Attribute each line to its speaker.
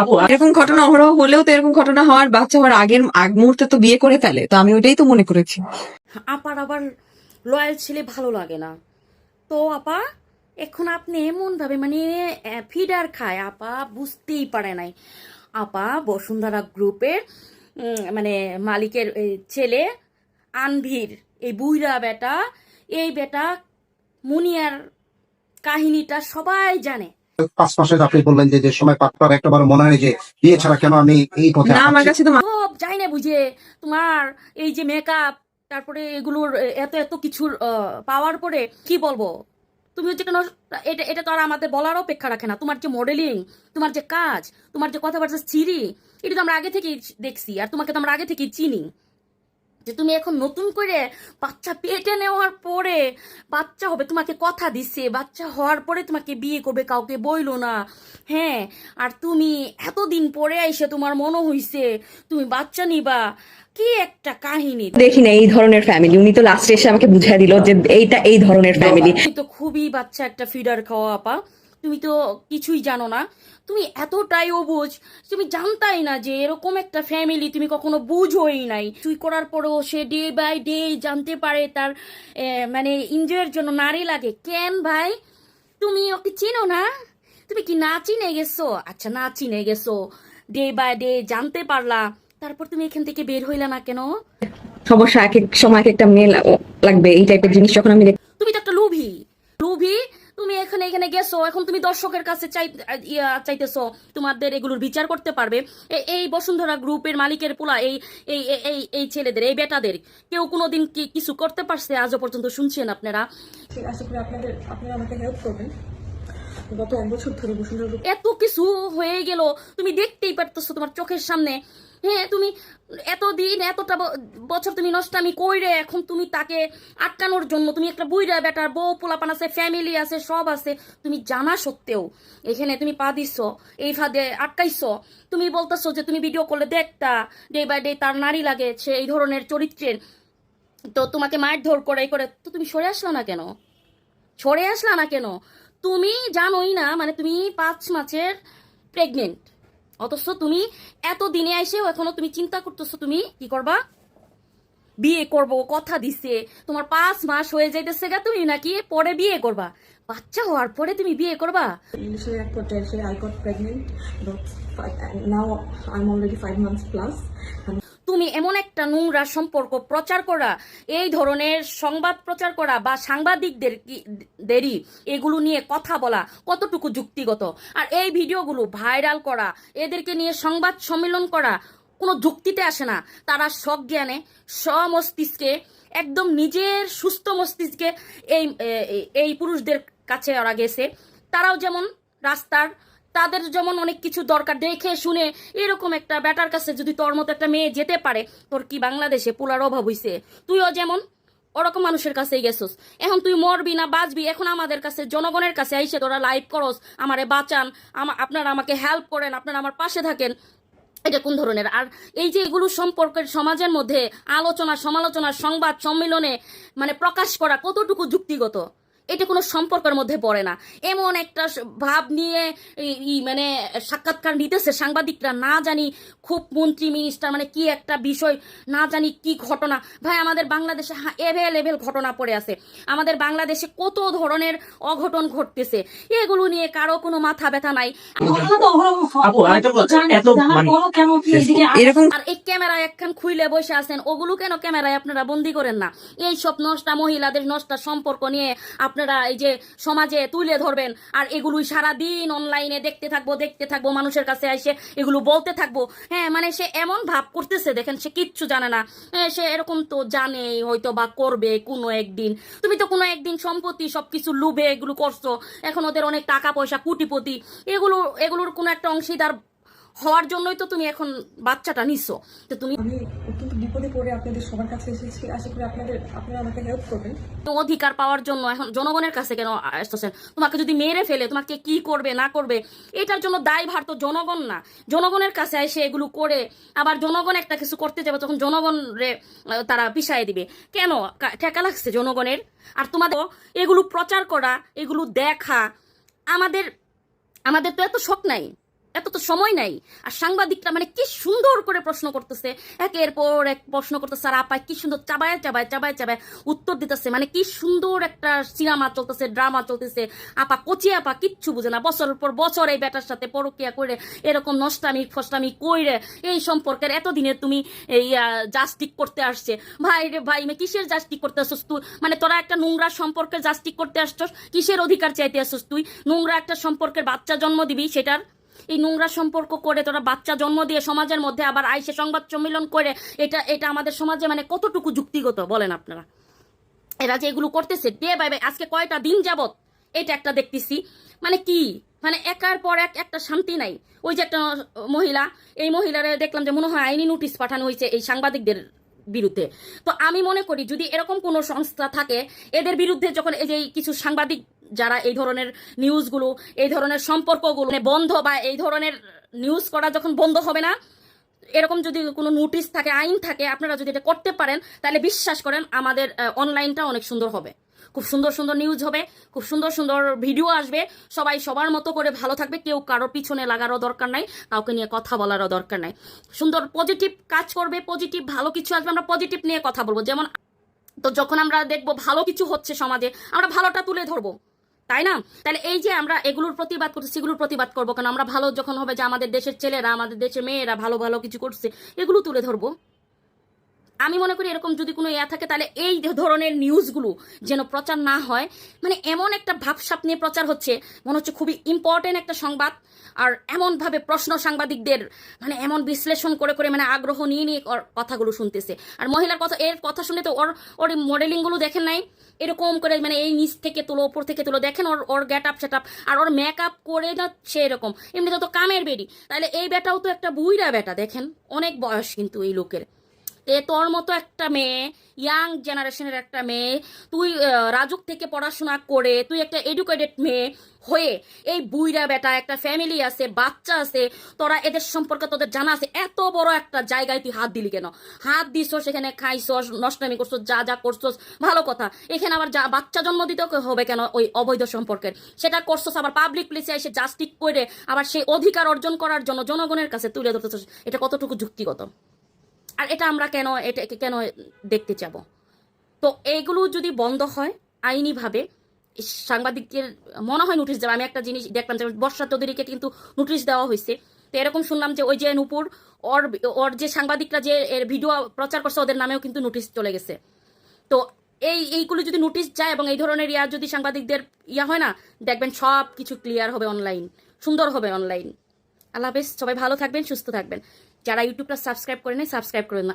Speaker 1: আপু
Speaker 2: এরকম ঘটনা অহরহ হলেও তো এরকম ঘটনা হওয়ার বাচ্চা হওয়ার আগের আগ মুহূর্তে তো বিয়ে করে ফেলে তো আমি ওইটাই তো মনে করেছি।
Speaker 3: আপার আবার লয়াল ছেলে ভালো লাগে না। তো আপা এখন আপনি এমন ভাবে মানে ফিডার খায় আপা বুঝতেই পারে নাই। আপা বসুন্ধরা গ্রুপের মানে মালিকের এই ছেলে আনভির এই বুইরা বেটা এই বেটা মুনিয়ার কাহিনীটা সবাই জানে।
Speaker 4: পাঁচ মাসে আপনি বললেন যে যে সময় পাত্তার একটাবার মনে হয় যে বিয়ে ছাড়া কেন আমি এই পথে
Speaker 2: না আমার কাছে তো
Speaker 3: সব যাই না বুঝে। তোমার এই যে মেকআপ তারপরে এগুলোর এত এত কিছুর পাওয়ার পরে কি বলব? তুমি হচ্ছে কেন এটা এটা তো আর আমাদের বলার অপেক্ষা রাখে না। তোমার যে মডেলিং তোমার যে কাজ তোমার যে কথাবার্তা চিরি এটা তো আমরা আগে থেকেই দেখছি। আর তোমাকে তো আমরা আগে থেকেই চিনি। যে তুমি এখন নতুন করে বাচ্চা পেটে নেওয়ার পরে বাচ্চা হবে তোমাকে কথা দিচ্ছে বাচ্চা হওয়ার পরে তোমাকে বিয়ে করবে কাউকে বইলো না। হ্যাঁ আর তুমি এতদিন পরে এসে তোমার মনে হইছে তুমি বাচ্চা নিবা। কি একটা কাহিনী।
Speaker 2: দেখি না এই ধরনের ফ্যামিলি উনি তো লাস্টে এসে আমাকে বুঝাই দিল যে এইটা এই ধরনের ফ্যামিলি
Speaker 3: তো খুবই বাচ্চা একটা ফিডার খাওয়া আপা। তুমি তো কিছুই জানো না। তুমি এতটাই অবুঝ তুমি জানতাই না যে এরকম একটা ফ্যামিলি তুমি কখনো বুঝোই নাই। তুই করার পরেও সে ডে বাই ডে জানতে পারে তার মানে এনজয়ের জন্য নারী লাগে। কেন ভাই? তুমি ওকে চিনো না? তুমি কি না চিনে গেছো? আচ্ছা না চিনে গেছো। ডে বাই ডে জানতে পারলা। তারপর তুমি এখান থেকে বের হইলা না কেন?
Speaker 2: সমস্যা এক এক সময় এক একটা মেয়ে লাগবে এই টাইপের জিনিস যখন আমি
Speaker 3: তুমি তো একটা লোভী। লোভী তুমি এখানে এখানে গেছো এখন তুমি দর্শকের কাছে চাই চাইতেছো তোমাদের এগুলোর বিচার করতে পারবে। এই বসুন্ধরা গ্রুপের মালিকের পোলা এই এই এই- এই ছেলেদের এই বেটাদের কেউ কোনোদিন কি কিছু করতে পারছে আজও পর্যন্ত শুনছেন আপনারা?
Speaker 5: আশা করি আপনাদের আপনারা আমাকে হেল্প করবেন। গত এক বছর ধরে বসুন্ধরা
Speaker 3: এত কিছু হয়ে গেল তুমি দেখতেই পারতেছো তোমার চোখের সামনে। হ্যাঁ তুমি এতদিন, এতটা ব- বছর তুমি নষ্টামি কইরে এখন তুমি তাকে আটকানোর জন্য, তুমি একটা বুইরা বেটার, বউ, পোলাপান আছে ফ্যামিলি আছে, সব আছে, তুমি জানা সত্ত্বেও এখানে তুমি পা দিচ্ছ এই ফাঁদে আটকাইছো। তুমি বলতেছো যে তুমি ভিডিও করলে দেখতা ডে বাই ডে তার নারী লাগে, সে এই ধরনের চরিত্রের। তো তোমাকে মায়ের ধর করে করে, তো তুমি সরে আসলা না কেন? সরে আসলা না কেন? তুমি জানোই না মানে তুমি পাঁচ মাসের প্রেগনেন্ট অথচ তুমি এত দিনে এসেও এখনও তুমি চিন্তা করতেছো তুমি কি করবা? বিয়ে করব, কথা দিছে, তোমার পাঁচ মাস হয়ে যাইতেছে গা তুমি নাকি পরে বিয়ে করবা। বাচ্চা হওয়ার পরে তুমি বিয়ে করবা?
Speaker 5: ফাইভ প্লাস
Speaker 3: তুমি এমন একটা নোংরা সম্পর্ক প্রচার করা, এই ধরনের সংবাদ প্রচার করা বা সাংবাদিকদের দেরি, এগুলো নিয়ে কথা বলা কতটুকু যুক্তিগত? আর এই ভিডিওগুলো ভাইরাল করা, এদেরকে নিয়ে সংবাদ সম্মেলন করা কোনো যুক্তিতে আসে না। তারা সজ্ঞানে স্বমস্তিষ্কে একদম নিজের সুস্থ মস্তিষ্কে এই এই পুরুষদের কাছে ওরা গেছে। তারাও যেমন রাস্তার তাদের যেমন অনেক কিছু দরকার, দেখে শুনে এরকম একটা ব্যাটার কাছে যদি তোর মতো একটা মেয়ে যেতে পারে, তোর কি বাংলাদেশে পোলার অভাব হইছে? তুইও যেমন ওরকম মানুষের কাছেই গেছস। এখন তুই মরবি না বাঁচবি, এখন আমাদের কাছে, জনগণের কাছে আইসে তোরা লাইভ করস, আমারে বাঁচান আপনারা আমাকে হেল্প করেন, আপনারা আমার পাশে থাকেন। এটা কোন ধরনের? আর এই যে এগুলো সম্পর্কের সমাজের মধ্যে আলোচনা, সমালোচনা, সংবাদ, সম্মেলনে মানে প্রকাশ করা কতটুকু যুক্তিগত? এটা কোনো সম্পর্কের মধ্যে পড়ে না। এমন একটা ভাব নিয়ে মানে সাক্ষাৎকার নিতেছে সাংবাদিকরা। না জানি খুব মন্ত্রী মিনিস্টার মানে কি একটা বিষয় না জানি কি ঘটনা। ভাই আমাদের বাংলাদেশে এভেলেবেল ঘটনা পড়ে আছে। আমাদের বাংলাদেশে কত ধরনের অঘটন ঘটতেছে। এগুলো নিয়ে কারও কোনো মাথা ব্যথা নাই।
Speaker 1: মানে
Speaker 2: এরকম
Speaker 3: আর এই ক্যামেরা একখান খুইলে বসে আছেন ওগুলো কেন ক্যামেরায় আপনারা বন্দি করেন না? এই সব নষ্টা মহিলাদের নষ্টা সম্পর্ক নিয়ে আপনারা এই যে সমাজে তুলে ধরবেন আর এগুলোই সারাদিন অনলাইনে দেখতে থাকব দেখতে থাকব মানুষের কাছে এসে এগুলো বলতে থাকব। হ্যাঁ মানে সে এমন ভাব করতেছে দেখেন সে কিচ্ছু জানে না। হ্যাঁ, সে এরকম তো জানে হয়তো বা করবে কোনো একদিন। তুমি তো কোনো একদিন সম্পত্তি সবকিছু লুবে এগুলো করছ এখন ওদের অনেক টাকা পয়সা কুটিপতি এগুলো এগুলোর কোনো একটা অংশীদার হওয়ার জন্যই তো তুমি এখন বাচ্চাটা নিছো। তো তুমি
Speaker 5: আমি অত্যন্ত বিপদে পড়ে আপনাদের সবার কাছে এসেছি। আশা করি আপনাদের আপনারা আমাকে হেল্প করবেন।
Speaker 3: অধিকার পাওয়ার জন্য এখন জনগণের কাছে কেন আসতেছেন? তোমাকে যদি মেরে ফেলে তোমাকে কি করবে না করবে এটার জন্য দায়ভার তো জনগণ না। জনগণের কাছে এসে এগুলো করে আবার জনগণ একটা কিছু করতে যাবে তখন জনগণরে তারা পিছাই দিবে। কেন? ঠেকা লাগছে জনগণের। আর তোমাদের এগুলো প্রচার করা এগুলো দেখা আমাদের আমাদের তো এত শখ নাই। এত তো সময় নাই। আর সাংবাদিকরা মানে কি সুন্দর করে প্রশ্ন করতেছে। একের পর এক প্রশ্ন করতেছে, আর আপায় কি সুন্দর চাবায় চাবায় চাবায় চাবায় উত্তর দিতেছে। মানে কি সুন্দর একটা সিনেমা চলতেছে, ড্রামা চলতেছে। আপা কচি আপা কিচ্ছু বুঝে না। বছরের পর বছর এই বেটার সাথে পরকিয়া করে এরকম নষ্টামি, ফষ্টামি কইরে এই সম্পর্কের এতদিনে তুমি এই জাস্টিক করতে আসছে। ভাই রে ভাই, মে কিসের জাস্টিক করতে আসছিস তুই? মানে তোরা একটা নোংরা সম্পর্কে জাস্টিক করতে আসছস? কিসের অধিকার চাইতে আসছিস তুই? নোংরা একটা সম্পর্কের বাচ্চা জন্ম দিবি সেটার? এই নোংরা সম্পর্ক করে তোরা বাচ্চা জন্ম দিয়ে সমাজের মধ্যে আবার আইসে সংবাদ সম্মেলন করে, এটা এটা আমাদের সমাজে মানে কতটুকু যুক্তিগত বলেন আপনারা? এরা যে এগুলো করতেছে ডে বাই বাই, আজকে কয়টা দিন যাবত এটা একটা দেখতেছি। মানে কি? মানে একার পর এক, একটা শান্তি নাই। ওই যে একটা মহিলা, এই মহিলারা দেখলাম যে মনে হয় আইনি নোটিশ পাঠানো হয়েছে এই সাংবাদিকদের বিরুদ্ধে। তো আমি মনে করি যদি এরকম কোনো সংস্থা থাকে, এদের বিরুদ্ধে যখন এই যে কিছু সাংবাদিক যারা এই ধরনের নিউজগুলো, এই ধরনের সম্পর্কগুলো মানে বন্ধ বা এই ধরনের নিউজ করা যখন বন্ধ হবে না, এরকম যদি কোনো নোটিশ থাকে, আইন থাকে, আপনারা যদি এটা করতে পারেন, তাহলে বিশ্বাস করেন আমাদের অনলাইনটা অনেক সুন্দর হবে। খুব সুন্দর সুন্দর নিউজ হবে, খুব সুন্দর সুন্দর ভিডিও আসবে। সবাই সবার মতো করে ভালো থাকবে, কেউ কারোর পিছনে লাগারও দরকার নাই, কাউকে নিয়ে কথা বলারও দরকার নাই। সুন্দর পজিটিভ কাজ করবে পজিটিভ ভালো কিছু আসবে, আমরা পজিটিভ নিয়ে কথা বলব। যেমন, তো যখন আমরা দেখব ভালো কিছু হচ্ছে সমাজে, আমরা ভালোটা তুলে ধরবো, তাই না? তাহলে এই যে আমরা এগুলোর প্রতিবাদ করছি, সেগুলোর প্রতিবাদ করব কেন? আমরা ভালো যখন হবে যে আমাদের দেশের ছেলেরা, আমাদের দেশের মেয়েরা ভালো ভালো কিছু করছে, এগুলো তুলে ধরবো। আমি মনে করি এরকম যদি কোনো ইয়া থাকে, তাহলে এই ধরনের নিউজগুলো যেন প্রচার না হয় মানে এমন একটা ভাবসাপ নিয়ে প্রচার হচ্ছে, মনে হচ্ছে খুবই ইম্পর্টেন্ট একটা সংবাদ, আর এমনভাবে প্রশ্ন সাংবাদিকদের মানে এমন বিশ্লেষণ করে করে মানে আগ্রহ নিয়ে নিয়ে ওর কথাগুলো শুনতেছে। আর মহিলার কথা, এর কথা শুনে তো ওর ওর মডেলিংগুলো দেখেন নাই? এরকম করে মানে এই নিচ থেকে তুলো, ওপর থেকে তুলো, দেখেন ওর ওর গেট আপ সেট আপ আর ওর মেকআপ করে না সে এরকম। এমনিতে তো কামের বেরি তাহলে এই বেটাও তো একটা বুইরা বেটা, দেখেন? অনেক বয়স কিন্তু এই লোকের। তে তোর মতো একটা মেয়ে ইয়াং জেনারেশনের একটা মেয়ে, তুই রাজুক থেকে পড়াশোনা করে তুই একটা এডুকেটেড মেয়ে হয়ে এই বুইরা বেটা, একটা ফ্যামিলি আছে, বাচ্চা আছে, তোরা এদের সম্পর্কে তোদের জানা আছে, এত বড় একটা জায়গায় তুই হাত দিলি কেন? হাত দিছস সেখানে খাইছস, নষ্টমি করছস, যা যা করছস, ভালো কথা। এখানে আবার যা, বাচ্চা জন্ম দিতে হবে কেন ওই অবৈধ সম্পর্কের? সেটা করছস আবার পাবলিক প্লেসে এসে জাস্টিক করে আবার সেই অধিকার অর্জন করার জন্য জনগণের কাছে তুলে ধরতেছস। এটা কতটুকু যুক্তিগত? আর এটা আমরা কেন এটা কেন দেখতে যাব? তো এইগুলো যদি বন্ধ হয়, আইনিভাবে সাংবাদিকদের মনে হয় নোটিশ দেওয়া, আমি একটা জিনিস দেখলাম যে বর্ষা চৌধুরীকে কিন্তু নোটিশ দেওয়া হয়েছে। তো এরকম শুনলাম যে ওই যে নূপুর, ওর ওর যে সাংবাদিকরা যে এর ভিডিও প্রচার করছে, ওদের নামেও কিন্তু নোটিশ চলে গেছে। তো এই, এইগুলো যদি নোটিশ যায় এবং এই ধরনের ইয়া যদি সাংবাদিকদের ইয়া হয় না, দেখবেন সব কিছু ক্লিয়ার হবে অনলাইন সুন্দর হবে অনলাইন আল্লাহ হাফেজ, সবাই ভালো থাকবেন, সুস্থ থাকবেন। যারা ইউটিউবটা সাবস্ক্রাইব করে নেয় সাবস্ক্রাইব করে না